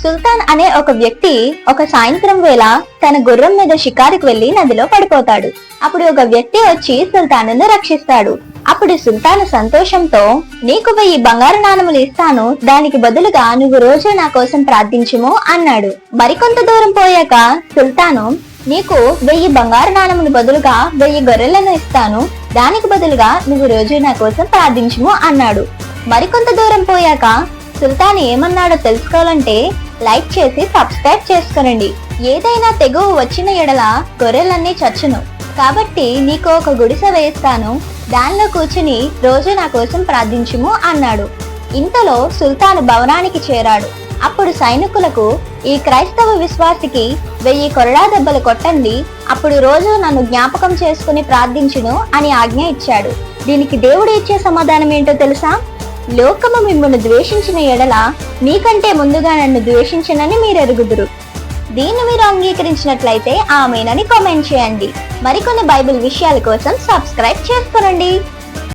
సుల్తాన్ అనే ఒక వ్యక్తి ఒక సాయంత్రం వేళ తన గుర్రం మీద షికారుకు వెళ్ళి నదిలో పడిపోతాడు. అప్పుడు ఒక వ్యక్తి వచ్చి సుల్తానును రక్షిస్తాడు. అప్పుడు సుల్తాను సంతోషంతో నీకు వెయ్యి బంగారు నాణములు ఇస్తాను. దానికి బదులుగా నువ్వు రోజు నా కోసం ప్రార్థించుము అన్నాడు. మరికొంత దూరం పోయాక సుల్తాను నీకు వెయ్యి బంగారు నాణములు బదులుగా వెయ్యి గొర్రెలను ఇస్తాను. దానికి బదులుగా నువ్వు రోజు నా కోసం ప్రార్థించుము అన్నాడు. మరికొంత దూరం పోయాక సుల్తాన్ ఏమన్నాడో తెలుసుకోవాలంటే లైక్ చేసి సబ్స్క్రైబ్ చేసుకోనండి. ఏదైనా తెగువ వచ్చిన ఎడల గొర్రెలన్నీ చచ్చును. కాబట్టి నీకు ఒక గుడిసె వేస్తాను. దానిలో కూర్చుని రోజు నా కోసం ప్రార్థించుము అన్నాడు. ఇంతలో సుల్తాన్ భవనానికి చేరాడు. అప్పుడు సైనికులకు ఈ క్రైస్తవ విశ్వాసికి వెయ్యి కొరడా దెబ్బలు కొట్టండి. అప్పుడు రోజు నన్ను జ్ఞాపకం చేసుకుని ప్రార్థించును అని ఆజ్ఞ ఇచ్చాడు. దీనికి దేవుడు ఇచ్చే సమాధానం ఏంటో తెలుసా? లోకము మిమ్మల్ని ద్వేషించిన ఎడల మీకంటే ముందుగా నన్ను ద్వేషించనని మీరు ఎరుగుదురు దీన్ని మీరు అంగీకరించినట్లయితే ఆమెనని కామెంట్ చేయండి. మరికొన్ని బైబిల్ విషయాల కోసం సబ్స్క్రైబ్ చేసుకోనండి.